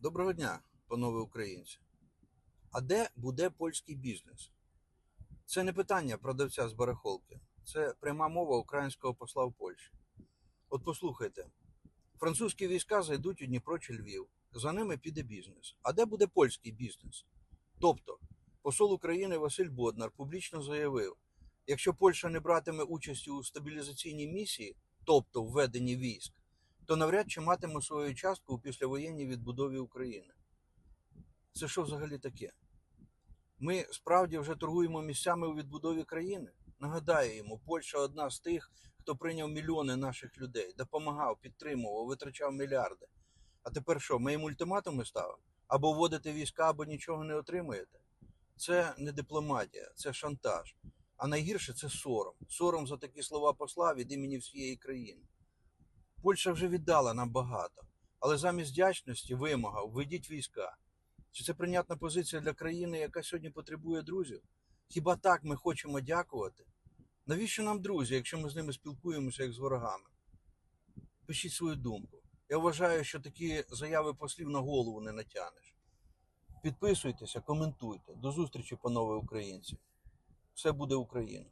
Доброго дня, панове українці. А де буде польський бізнес? Це не питання продавця з барахолки, це пряма мова українського посла в Польщі. От послухайте: французькі війська зайдуть у Дніпро чи Львів, за ними піде бізнес. А де буде польський бізнес? Тобто, посол України Василь Боднар публічно заявив: якщо Польща не братиме участі у стабілізаційній місії, тобто введенні військ, то навряд чи матиме свою частку у післявоєнній відбудові України. Це що взагалі таке? Ми справді вже торгуємо місцями у відбудові країни. Нагадаю йому, Польща одна з тих, хто прийняв мільйони наших людей, допомагав, підтримував, витрачав мільярди. А тепер що, ми їм ультиматуми ставимо? Або вводите війська, або нічого не отримуєте. Це не дипломатія, це шантаж. А найгірше це сором. Сором за такі слова посла від імені всієї країни. Польща вже віддала нам багато, але замість вдячності вимога введіть війська. Чи це прийнятна позиція для країни, яка сьогодні потребує друзів? Хіба так ми хочемо дякувати? Навіщо нам друзі, якщо ми з ними спілкуємося як з ворогами? Пишіть свою думку. Я вважаю, що такі заяви послів на голову не натягнеш. Підписуйтеся, коментуйте. До зустрічі, панове українці. Все буде Україна.